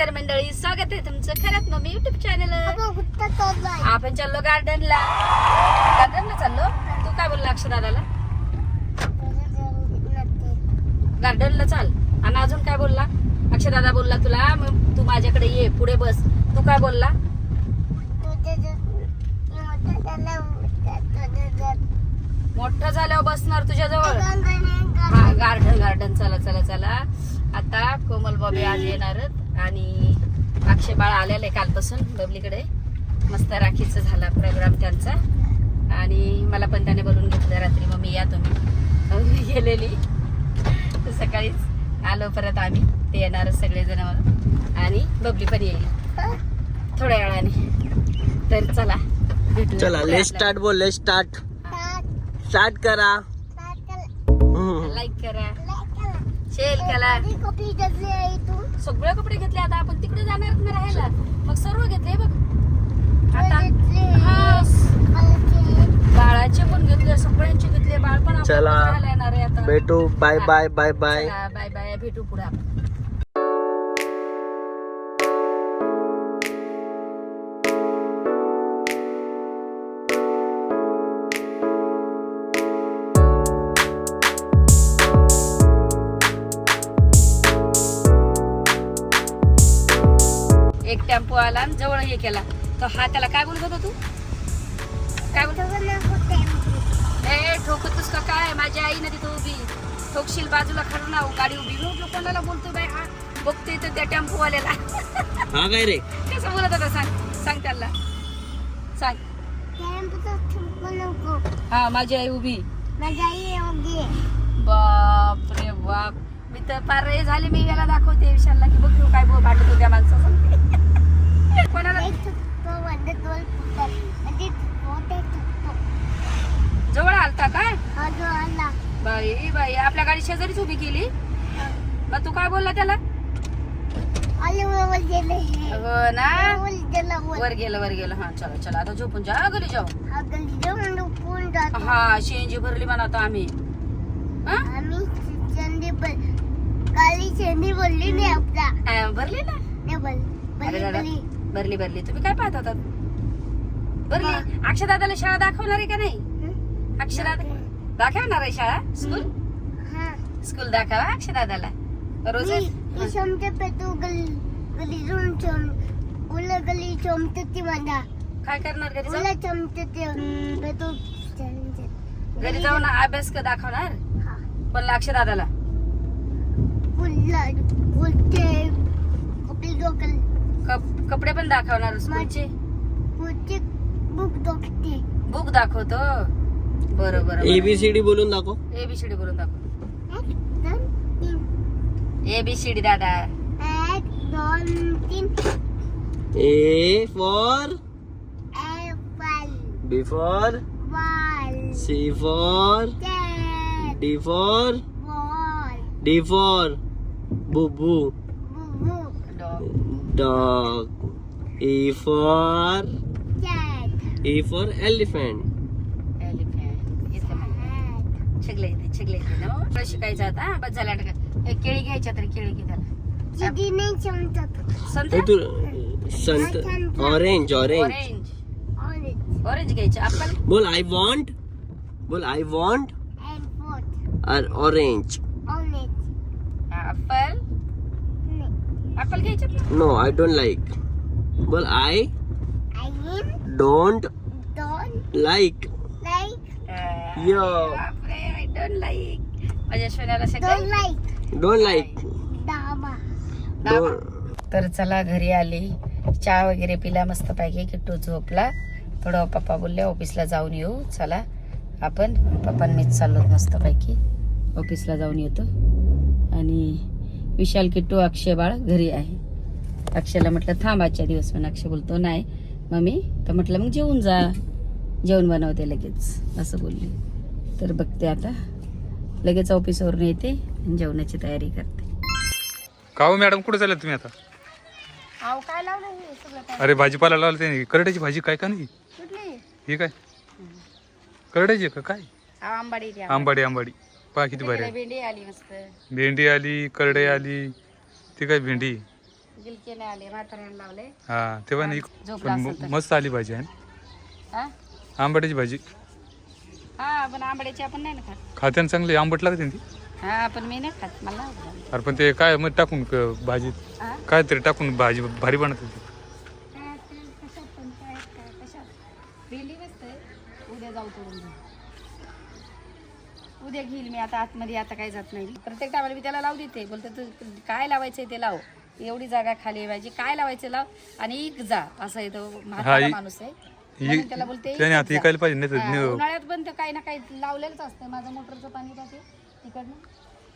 नमस्कार मंडळी स्वागत आहे तुमचं खरंच मम्मी युट्यूब चॅनल आपण चाललो गार्डनला. गार्डनला चाललो? तू काय बोलला अक्षराला गार्डनला चाल. आणि अजून काय बोलला? अक्षरदादा बोलला तुला तू माझ्याकडे ये पुढे बस. तू काय बोलला? मोठं झाल्यावर बसणार तुझ्या जवळ हा गार्डन गार्डन. चला चला चला. आता कोमल बॉबी आज येणारच आणि अक्षय बाळ आलेलं आहे कालपासून बबलीकडे. मस्त राखीचा झाला प्रोग्राम त्यांचा. आणि मला पण त्याने बोलून घेतलं रात्री मग मी या तुम्ही. मी गेलेली. सकाळीच आलो परत आम्ही. ते येणारच सगळेजण आणि बबली पण येईल. थोड्या वेळाने. तर चला भेटूया चला ले स्टार्ट बोल स्टार्ट स्टार्ट करा. लाईक करा. शेअर करा सगळे कपडे घेतले आता आपण तिकडे जाणार ना राहायला. मग सर्व घेतले बघ. आता हा बाळाचे. पण घेतले सगळ्यांचे घेतले. बाळ पण चला. राहायला येणार आहे आता. भेटू. बाय बाय बाय बाय चला, बाय बाय भेटू पुढे आपण. टेम्पो आला आणि जवळ हे केला. तर हा त्याला काय बोलत होता तू? काय बोलत ए ठोकतोस का काय? माझी आई ना तिथं उभी. ठोकशील बाजूला खरं ना गाडी उभी. मग कोणाला बोलतो बाय हा? बघतोय तर त्या टेम्पोवाल्याला. हा काय रे? कसं बोलत होता सांग. सांग त्याला. सांग. हा माझी आई उभी. बाप रे बाप. मी तर पार झाले मी याला दाखवते. विशालला की बघ काय भांडत होत्या माणसा कोणाला जवळ आलता काय? बाई बाई आपल्या गाडी शेजारीच उभी केली? मग तू काय बोलला त्याला? हो ना? वर गेलं वर गेलं. हा चला चला. आता झोपून जा घरी जाऊ. हा शेंजी भरली म्हणा आता आम्ही. हा? आपला अं, भरली ना? भरली भरली. तुम्ही काय पाहत होतात? भरली. अक्षदादाला शाळा दाखवणार आहे का नाही? अक्षदादा दाखवणार आहे शाळा? स्कूल? हा. स्कूल दाखवा अक्षदादाला रोज काय करणार घरी जाऊन? अभ्यास का दाखवणार? हा. पण अक्षदादाला कप- कपडे पण दाखवणार स्कूलचे उलटे बुक डोकते बुक दाखवतो. बरोबर एबीसीडी बोलून दाखव. एबीसीडी बोलून दाखव. एक दोन तीन एबीसीडी दादा. एक दोन तीन. A for apple B for ball C for cat D for ball D for बुबू dog E for cat E for elephant शिकले इथे शिकले इथे ना. मग शिकायचं आता? बस झालं. एक केळी घ्यायच्या तरी केळी घे त्याला. नाही संत तू संत orange orange orange orange orange घ्यायचे. आपण? बोल आय वॉन्ट बोल I want orange orange apple नाही ऍपल घ्यायचे ना? आय डोंट लाईक बोल आय डोंट डोंट लाईक. बापरे आय डोंट लाईक माझ्या सोन्याला डोंट सगळं लाईक डोंट लाईक तर चला घरी आली. चहा वगैरे पिला मस्त पैकी किट्टू झोपला. थोडं पप्पा बोलले ऑफिसला जाऊन येऊ. चला. आपण पप्पा मीच चाललो मस्त पैकी. ऑफिसला जाऊन येतो. आणि विशाल किट्टू अक्षय बाळ घरी आहे. अक्षयला म्हटलं थांब आजच्या दिवस पण अक्षय बोलतो. नाही. मम्मी? तर म्हटलं मग जेवून जा. जेवण बनवते लगेच. असं बोलली. तर बघते आता. लगेच ऑफिसवरून येते आणि जेवणाची तयारी करते. का हो मॅडम कुठे चालले तुम्ही आता? अहो काय लावलं हे सगळं अरे भाजीपाला लावलं ते करड्याची भाजी काय का नाही? कुठली? ही काय? करड्याची का? काय? आंबाडी आंबाडी आंबाडी. पहा किती भारी आहे. भेंडी आली मस्त. भेंडी आली करडे आली ती काय भेंडी? आले लावले. हा तेव्हा नाही झोपला पण असेल तर. मस्त आली भाजी आहे ना. हा? आंबाट्याची भाजी. हा पण आंबड्याची आपण नाही ना खात. खात्यानं चांगली आंबट लागते ना ती? हा पण मी नाही खात मला नाही आवडत. अरे पण ते काय मग टाकून क- भाजीत? हा? काय तरी टाकून भाजी भारी बनत होती काय ते कशात पण काय काय कशात? भेंडी मस्त आहे. उद्या जाऊ तोडून घेऊ उद्या घेईल मी आता आतमध्ये आता काय जात नाही. प्रत्येक टायमाला मी त्याला लावू देते. बोलते तू काय लावायचंय ते लाव. एवढी जागा खाली माझी. काय लावायचं लाव आणि इक जा. असं आहे तो म्हातारा माणूस आहे. म्हणून त्याला बोलते त्याने इकत आता जा. इकायला पाहिजे नाही हा, तर उन्हाळ्यात पण ते काही ना काही लावलेलंच असतं. माझं मोटरचं पाणी राहते तिकडनं.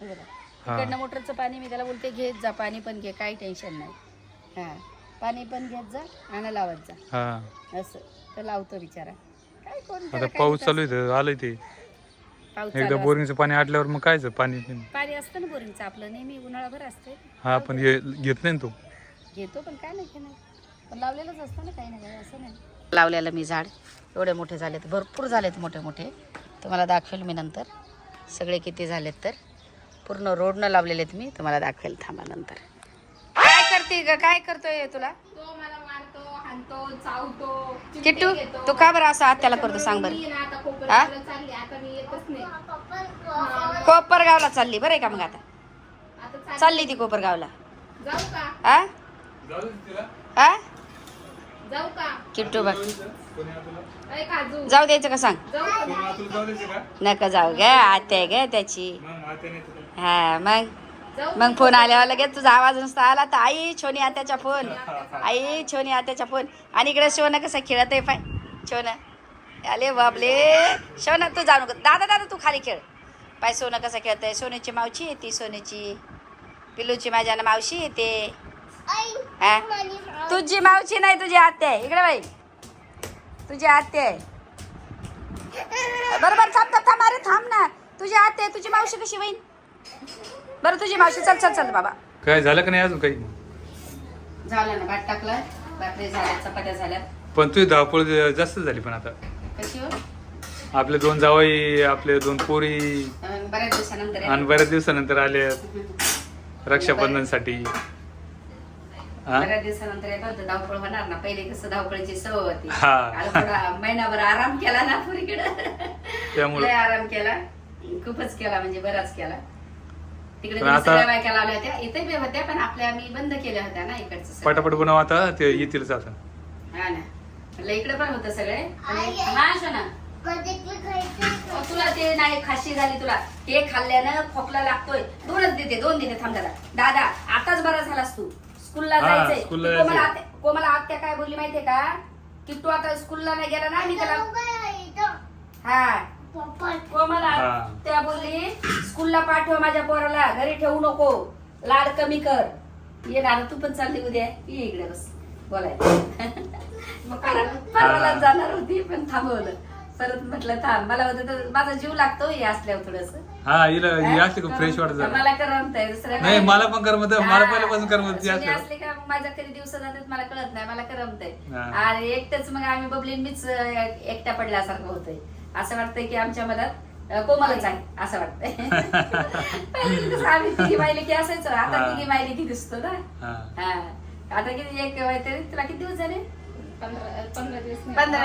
हे बघा. तिकडनं मोटरचं पाणी मी त्याला बोलते घेत जा पाणी पण घे काही टेन्शन नाही. हा. पाणी पण घेत जा आणि लावत जा. हा. असं. तर लावतो बिचारा. काय कोण आता पाऊस चालू आहे आलंय ते? पाऊस एकदा चालू बोरिंगचं पाणी आटल्यावर मग कायचं पाणी असतं. पाणी असतं ना बोरिंगचं आपलं नेहमी उन्हाळाभर असते हा पण हे घेत नाही ना तो? घेतो पण काय नाही घेणार. पण लावलेलंच असतं ना काही ना काही असं नाही. लावलेलं मी झाड. एवढे मोठे झालेत भरपूर झालेत मोठे मोठे. तुम्हाला दाखवेल मी नंतर. सगळे किती झालेत तर? पूर्ण रोडनं लावलेले आहेत मी तुम्हाला दाखवेल थांबा नंतर. काय करते ग? काय करतोय तुला? किट्टू तू का बरं असं आत्याला करतो सांग बरं? हा कोपरगावला चालली बरं आहे का मग आता? चालली. ती कोपरगावला. हा हा किट्टू बघ. जाऊ द्यायचं का सांग? नका जाऊ ग आत्या आहे ग त्याची. हा मग? मग फोन आल्यावर लगेच तुझा आवाज नुसता आला तर आई छोनी आत्याचा फोन. आई छोनी आत्याचा फोन. आणि इकडे शोना कसं खेळत आहे पाय. शोना. अरे बाबले शोना तू जाऊ नको दादा दादा तू खाली खेळ. पाय सोनं कसं खेळत आहे? सोन्याची मावशी येते सोन्याची. पिलूची माझ्या ना मावशी येते. तुझी मावशी नाही तुझी आत्या आहे. इकडे बाई. तुझी आत्या आहे. बरोबर थांब थांब थांब. अरे थांब ना. तुझी आत्या आहे तुझी मावशी कशी होईल बरं तुझी मावशी चल चल चल बाबा. काय झालं का नाही अजून काही? झालं ना भात टाकलं भाकरी झाल्या चपात्या झाल्या. पण तुझी धावपळ जास्त झाली पण आता. कशी हो? आपले दोन जावई आपले दोन पोरी. अं, बऱ्याच दिवसानंतर आहे. आणि बऱ्याच दिवसानंतर आले रक्षाबंधनसाठी. हा? बऱ्याच दिवसानंतर येत होतं धावपळ होणार ना. पहिले कसं धावपळीची सवय होती. हा. आता थोडा महिनाभर आराम केला ना पुरीकडे. त्यामुळं. लय आराम केला. खूपच केला म्हणजे बराच केला. तिकडे पण तिने आता- सगळ्या बायका लावल्या होत्या. इथे बी होत्या पण आपल्या मी बंद केल्या होत्या ना इकडचं सगळं. पटापट बनव आता ते येतीलच आता हा ना. इकडे पण होतं सगळे. हा अहो, तुला ते नाही खाशी झाली तुला. ते खाल्ल्यानं खोकला लागतोय. दोनच देते दोन देते थांब दादा दादा आताच बरा झालास तू. स्कूलला हा, जायचंय. स्कूलला ती कोमल जायचंय. आत्या- कोमल आत्या काय बोलली माहितीये का? की तू आता स्कूलला नाही गेला ना मी त्याला हा. कोमल हा. आत्या बोलली स्कूलला पाठव माझ्या पोराला घरी ठेवू नको लाड कमी कर ये ना तू पण चालली उद्या ये इकडे बस बोलायचं मग परवाला जाणार होती पण थांबवलं परत म्हटलं थांब मला होतं तर माझा जीव लागतो हे असल्यावर थोडस हा हिला ही असली का फ्रेश वाटत जरा. मला करमतंय दुसरं नाही मला पण करमत मला हा. पहिल्यापासून करमत. असले का मग माझ्या कधी दिवस जातात मला कळत नाही मला करमतंय हा. आणि एकटंच मग आम्ही बबलीन मीच अं, एकट्या पडल्यासारखं होतंय असं वाटतंय की आमच्या मनात कोमलच आहे असं वाटतंय पहिले कसं आम्ही तिघी माहिली की असायचो आता. तिघी माहिली की दिसतो ना हा हा आता किती एक तरी तुला किती दिवस झाले पंधरा.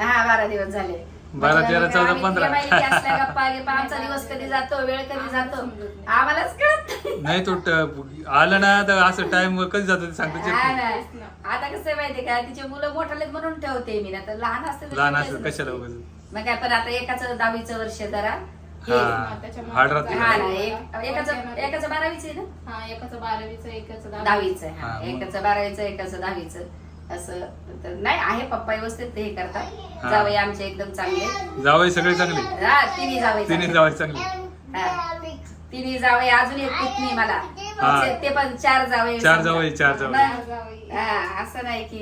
हा बारा दिवस झाले बारा, म्हणजे तेरा, आम्ही चौदा, पंधरा. आमचा दिवस कधी जातो वेळ कधी जातो आम्हालाच कळत नाही. तो आलं ना तर असं टाइम कधी जातो ते सांगता. आता कसं आहे माहितीये का तिचे मुलं मोठाले म्हणून ठेवते मी ना तर लहान असते लहान ठेवतेच असं नसते. कशाला. मग काय पण आता एकाचं दहावीचं वर्ष जरा हे. हा त्याच्यामुळे हार्ड राहते हा ना एक एकाचं एकाचं बारावीचं आहे ना हा एकाचं बारावीचं एकाचं दहावीचं. दहावीचं आहे, हा, हा. मग. एकाचं बारावीचं एकाचं दहावीचं असं तर नाही आहे पप्पा व्यवस्थित ते हे करतात हा. जावई आमचे एकदम चांगले जावई सगळे चांगले हा तिन्ही जावई तिने चांगले. जावई चांगले हा. तिन्ही जावई अजून एक पुतणी मला हा. ते- ते पण चार जावई चार समजा. जावई, चार जावई. मग. हा, असं नाही की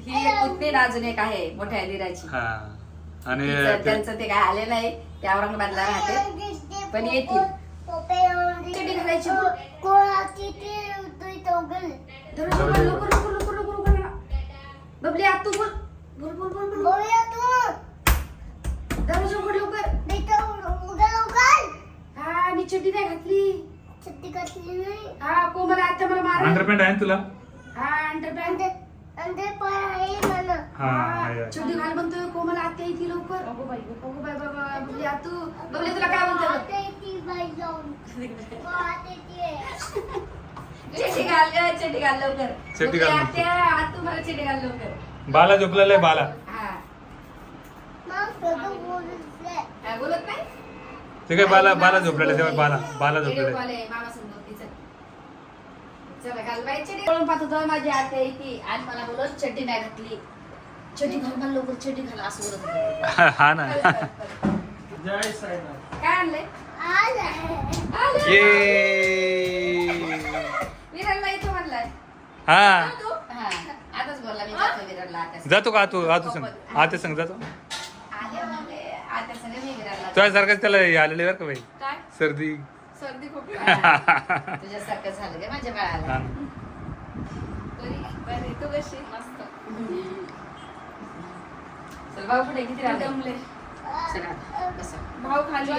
ही एक पुतणी ना अजून एक आहे मोठ्या दिराची हा आणि तिचं- त्यांचं ते काय आले नाही ते औरंगाबादला राहते. पण येतील. घालायची. बोल. धरून बोल, लवकर, लवकर, लवकर, लवकर, लवकर. बबली आत तू बोल बोल बोल बोल बोल. दरवाजा उघड लवकर. हा मी चड्डी नाही घातली. हा कोमल आता मला मारा अंडर अंडरपॅन्ट आहे ना तुला हा अंडरपॅन्ट अंदर अंदर पण आहे मला हा आहे, आहे. छोटी घाल म्हणतोय कोमल आत्या येते लवकर अगो बाई अगो बाई बाबा बबली आतू बबली तुला काय म्हणतो आता ती बाई जाऊन. आता ती चेटी घाल ग चेटी घाल लवकर. चेटी बबली घाल. आत्या आतू मला चेटी घाल लवकर. बाला झोपलेला आहे बाला. हा. मग सगळं बोलले काय बोलत नाही? ते काय बाला बाला झोपलेला आहे, तेव्हा बाला बाला व्हिडिओ झोपलेला कॉल आहे. मामा चला. घाल बाई चेटी. कळून पाहत होतं माझी आत्या येते आणि मला बोलत चड्डी नाही घातली. चड्डी घाल मला लवकर चड्डी घाल असं बोलत होतं. हा ना. काय आणलंय? आले आलं. ये. येतो म्हणलाय. हा. तू? हा. आताच बोलला मी जातो विरारला आता जातो का तू आतू संग. आते संग. जातो. आल्या म्हणले, आता सगळं मी विरारला तुझ्यासारखंच त्याला हे आलेलं आहे बरं का बाई? काय? सर्दी. सर्दी खूप तुझ्यासारखं झालं माझ्या हा बाळाला. ना. बरी? बरी. तू कशी? मस्त. चल भाऊ पुढे किती राहिले? दमले. चला, बसा. भाऊ खाली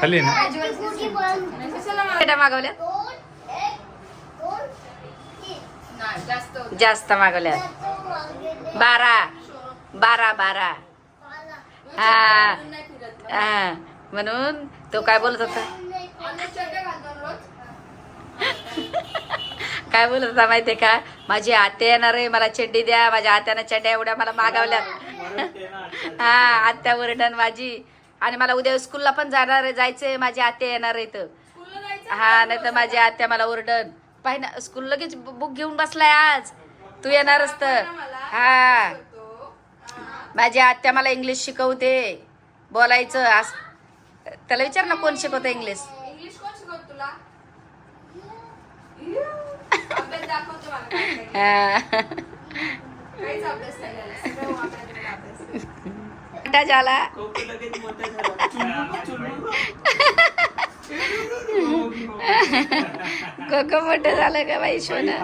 खाली आहे ना? स्कूटी पण कशाला मार- पेट्या मागवल्या नाही जास्त होतं. जास्त मागवल्या बारा. बारा बारा. हा. अजून नाही फिरत ना. हा. म्हणून तो काय बोलत होता? आम्ही चड्ड्या घालतो ना रोज? काय बोलत होता माहितीये का? माझी आत्या येणार आहे मला चड्डी द्या. माझ्या आत्यानं चड्ड्या एवढ्या मला मागवल्या हा आत्या वरडण माझी आणि मला उद्या स्कूलला पण जाणार आहे जायचंय माझी आत्या येणार आहे तर हा नाही तर माझी आत्या मला ओरडन. पाहि ना स्कूल लगेच बुक घेऊन बसलाय आज. तू येणारच तर. हा. माझी आत्या मला इंग्लिश शिकवते. बोलायचं आस- त्याला विचार ना कोण शिकवतं इंग्लिश इंग्लिश मोठा झाला. गोगो मोठं झालं का बाई सोनं?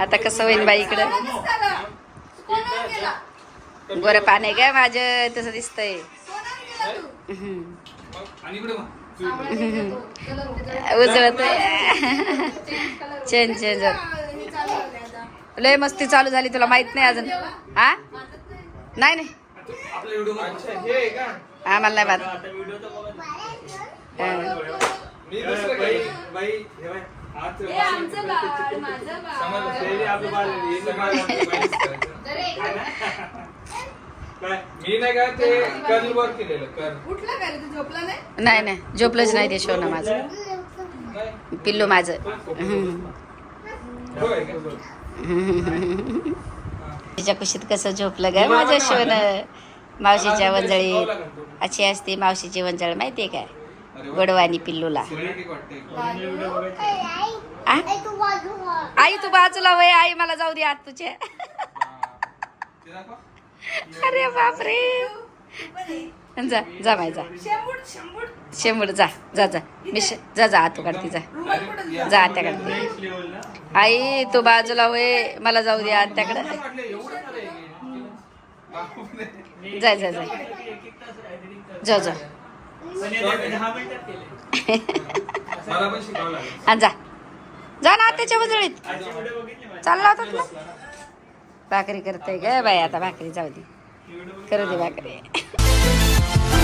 आता कसं होईल बाई इकडं? गोरं पाणी काय माझं तसं दिसतंय. उजळत चेंज चेंज. हे. लय मस्ती चालू झाली तुला माहीत नाही अजून. हा? नाही. नाही. नाही आम्हाला नाही बात आमचं मी नाही का ते कर्ल वर्क केलेलं? कर. उठला का रे? तू झोपला नाही? नाही नाही. झोपलंच नाही ते शोनं माझं. पिल्लू माझं. हम्म. होय का? तिच्या कुशीत कसं झोपलं ग? माझं शोनं मावशीच्या वंजळीत अशी असते मावशीची वंजळ माहितीये काय गोडवानी पिल्लूला. आ? आई तू बाजूला. वय आई मला जाऊ दे आत तुझ्या ते दाखव. अरे बापरे. जा जा माय जा. शेंबूड शेंबूड शेंबूड जा जा जा. मी शे- जा जा आतू काढते जा. जा आत्याकडे आई तू बाजूला वय मला जाऊ दे आत्याकडे. जा जा जा. जा जा. जा. जा ना आत्याच्या वजळीत चालला होता तुला? भाकरी करते ग बाई आता भाकरी जाऊ दे. करू दे भाकरी.